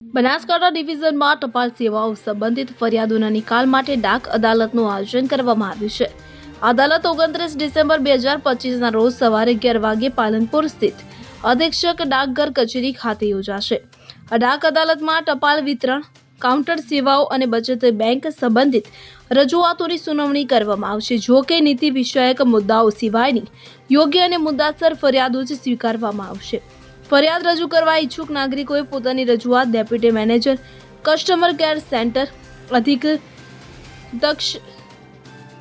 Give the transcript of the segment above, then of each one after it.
બનાસકાંઠા ડિવિઝનમાં ટપાલ સેવાઓ સંબંધિત ફરિયાદોના નિકાલ માટે ડાક અદાલતનું આયોજન કરવામાં આવ્યું છે. અદાલત ઓગણત્રીસ ડિસેમ્બર બે હજાર પચીસના રોજ સવારે અગિયાર વાગે પાલનપુર સ્થિત અધિક્ષક ડાકઘર કચેરી ખાતે યોજાશે. ડાક અદાલતમાં ટપાલ વિતરણ, કાઉન્ટર સેવાઓ અને બચત બેંક સંબંધિત રજૂઆતોની સુનાવણી કરવામાં આવશે. જો કે નીતિ વિષયક મુદ્દાઓ સિવાયની યોગ્ય અને મુદ્દાસર ફરિયાદો જ સ્વીકારવામાં આવશે. ફરિયાદ રજૂ કરવા ઈચ્છુક નાગરિકોએ પોતાની રજૂઆત deputy manager, customer care centre, અધિક દક્ષ,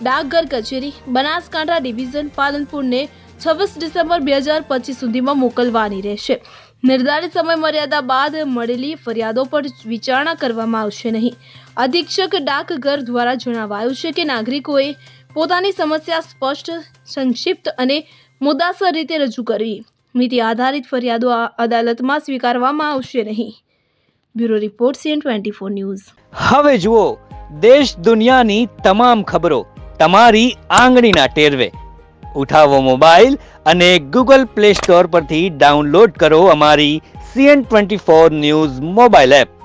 ડાકઘર કચેરી, બનાસકાંઠા ડિવિઝન, પાલનપુરને છવ્વીસ ડિસેમ્બર બે હજાર પચીસ સુધીમાં મોકલવાની રહેશે. નિર્ધારિત સમય મર્યાદા બાદ મળેલી ફરિયાદો પર વિચારણા કરવામાં આવશે નહીં. અધિક્ષક ડાકઘર દ્વારા જણાવાયું છે કે નાગરિકોએ પોતાની સમસ્યા સ્પષ્ટ, સંક્ષિપ્ત અને મુદ્દાસર રીતે રજૂ કરવી નીતિ આધારિત ફરિયાદો અદાલતમાં સ્વીકારવામાં આવશે નહીં. Bureau report CN twenty four news. હવે જુઓ, દેશ દુનિયાની તમામ ખબરો તમારી આંગળીના ટેરવે. ઉઠાવો મોબાઈલ અને ગૂગલ પ્લે સ્ટોર પરથી ડાઉનલોડ કરો અમારી CN twenty four news mobile app.